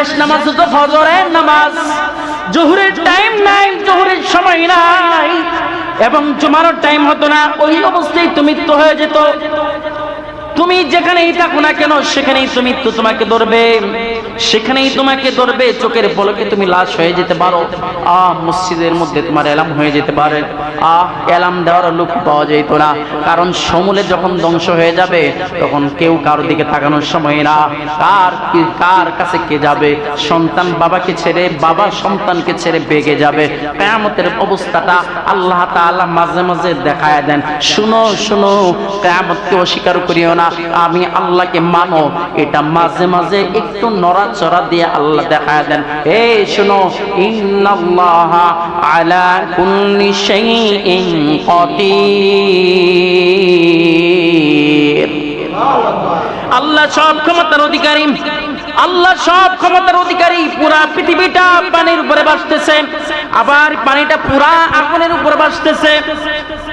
শেষ নামাজ তো ফজরের নামাজ। জোহরের টাইম নাই, জহুরের সময় নাই। এবং জুমারও টাইম হতো না, ওই অবস্থায় তুমি তো হয়ে যেত। তুমি যেখানেই থাকো না কেন, সেখানেই তুমি তো তোমাকে ধরবে। সেখানেই তোমাকে ধরবে, চোখের পলকে তুমি লাশ হয়ে যেতে পারো। আহ, মসজিদের মধ্যে তোমার এলাম হয়ে যেতে পারে। আহ এলাম দেওয়ার লোক পাওয়া যেত না। কারণ সমূলে যখন ধ্বংস হয়ে যাবে, তখন কেউ কারোর দিকে তাকানোর সময় না। কার কার কাছে কে যাবে? সন্তান বাবাকে ছেড়ে, বাবা সন্তানকে ছেড়ে বেগে যাবে। কেয়ামতের অবস্থাটা আল্লাহ তাআলা মাঝে মাঝে দেখায় দেন। শুনো শুনো, কেয়ামতকে অস্বীকার করিও না। আমি আল্লাহকে মানো। এটা মাঝে মাঝে একটু নড়াচড়া দিয়ে আল্লাহ দেখায় দেন। এই শুনো আলা আল্লাহ সব ক্ষমতার অধিকারী, আল্লাহ সব ক্ষমতার অধিকারী পুরা পৃথিবীটা পানির উপরে বাসতেছে আবার পানিটা পুরা আগুনের উপরে ভাসতেছে।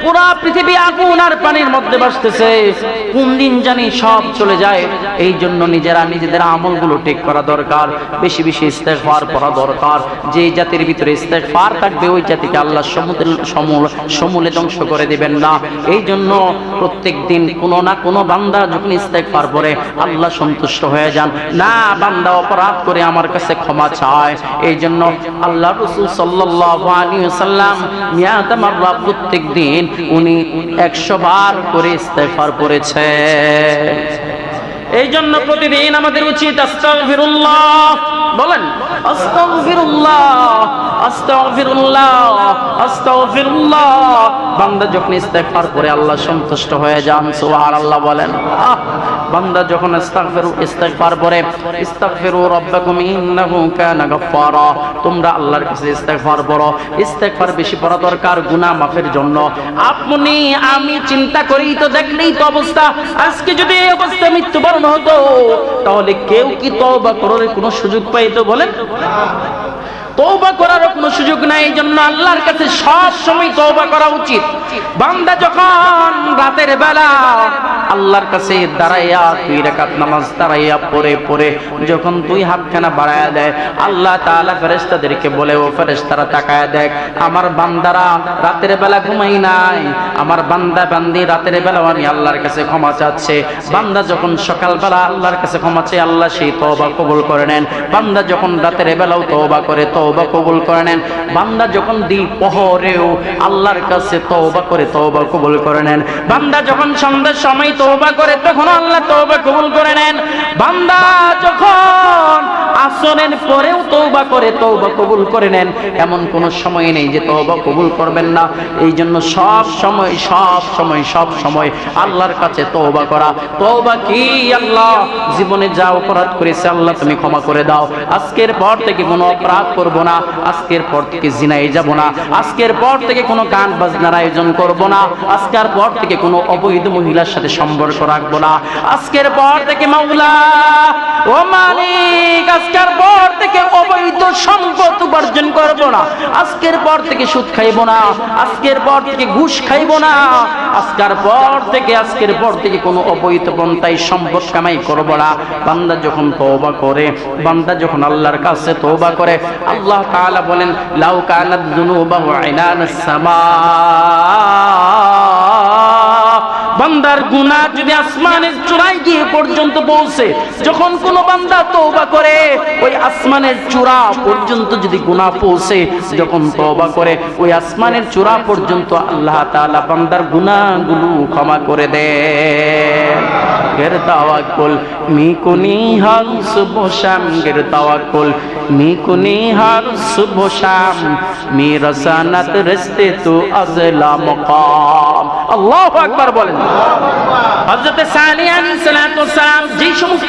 পুরা পৃথিবী আগুন আর পানির মধ্যে ভাসতেছে। কোন দিন জানি সব চলে যায়। এই জন্য নিজেরা নিজেদের আমলগুলো ঠিক করা দরকার। বেশি বেশি ইস্তেগফার করা দরকার। যে জাতির ভিতরে ইস্তেগফার থাকবে, ওই জাতিকে আল্লাহ সমুদ্র সমূল, সমূলে ধ্বংস করে দিবেন না। এই জন্য প্রত্যেক দিন কোনো না কোনো বান্দা যখন ইস্তেগফার পড়ে, আল্লাহ সন্তুষ্ট হয়ে যান। না, বান্দা অপরাধ করে আমার কাছে ক্ষমা চায়। এই জন্য আল্লাহ রসুল সাল্লাল্লাহু আলাইহি ওয়াসাল্লাম মিয়াত মাররা প্রত্যেক দিন উনি 100 বার করে ইস্তেফার পড়েছে এই জন্য প্রতিদিন আমাদের উচিত বলেন বান্দা যখন করে আল্লাহ সন্তুষ্ট হয়ে যান বলেন বান্দা যখন গাফফারা। তোমরা আল্লাহর কাছে বেশি পড়া দরকার গুনাহ মাফের জন্য। আপনি, আমি চিন্তা করি তো দেখলেই তো অবস্থা। আজকে যদি এই অবস্থা মৃত্যুবরণ হতো তাহলে কেউ কি তওবা করার কোনো সুযোগ পাইতো বলেন? তওবা করার কোনো সুযোগ নাই এই জন্য আল্লাহর কাছে সব সময় তওবা করা উচিত। বান্দা যখন রাতের বেলা আল্লাহর কাছে দাঁড়াইয়া দুই রাকাত নামাজ দাঁড়াইয়া পড়ে পড়ে যখন দুই হাতখানা বাড়ায়া দেয়, আল্লাহ তাআলা ফেরেশতাদেরকে বলে, ও ফেরেশতারা, তাকায়া দেখ, আমার বান্দারা রাতের বেলা ঘুমাই নাই। আমার বান্দা বান্দি রাতের বেলাও আমি আল্লাহর কাছে ক্ষমা চাচ্ছে। বান্দা যখন সকালবেলা আল্লাহর কাছে ক্ষমা চাই আল্লাহ সেই তওবা কবুল করে নেন। বান্দা যখন রাতের বেলাও তওবা করে, তওবা কবুল করে নেন। বান্দা যখন দিন পহরেও আল্লাহর কাছে তওবা করে, তওবা কবুল করে নেন। বান্দা যখন সন্ধ্যার সময় তওবা করে, তখন আল্লাহ তওবা কবুল করে নেন। বান্দা যখন আসরের পরেও তওবা করে, তওবা কবুল করে নেন। এমন কোন সময় নেই যে তওবা কবুল করবেন না। এই জন্য সব সময় সব সময় সব সময় আল্লাহর কাছে তওবা করা। তওবা কি আল্লাহ? জীবনে যা অপরাধ করেছে আল্লাহ তুমি ক্ষমা করে দাও। আজকের পর থেকে কোনো অপরাধ করব না। আজকের পর থেকে জিনাই যাব না। আজকের পর থেকে কোনো গান বাজনার আয়োজন করব না। আজকের পর থেকে কোনো অবৈধ মহিলার সাথে সম্পর্ক রাখব না। আজকের পর থেকে মাওলা ও মালিক, আজকের পর থেকে অবৈধ সম্পদ উপার্জন করব না। আজকের পর থেকে সুদ খাইব না। আজকের পর থেকে ঘুষ খাইব না। আজকের পর থেকে, আজকের পর থেকে কোনো অবৈধ পন্থায় সম্পদ কামাই করব না। বান্দা যখন তওবা করে, বান্দা যখন আল্লাহর কাছে তওবা করে, আল্লাহ তাআলা বলেন, লাউ কানাত যুনুবাহু আইনানাস সামা। বান্দার গুনাহ যদি আসমানের চূড়ায় গিয়ে পর্যন্ত পৌঁছে, যখন কোন বান্দা তওবা করে, ওই আসমানের চূড়া পর্যন্ত যদি গুনাহ পৌঁছে, যখন তওবা করে, ওই আসমানের চূড়া পর্যন্ত আল্লাহ তাআলা বান্দার গুনাহগুলো ক্ষমা করে দেন গের তাওয়াক্কুল, মি কুনি শুভ শাম গের তাওয়াক্কুল মি কুনি হার শুভ শাম, মি রসানাত রস্তে তু আজলা মকাম। আল্লাহু আকবার বলেন। হযরত সানি আলাইহিস সালাম যে সমস্ত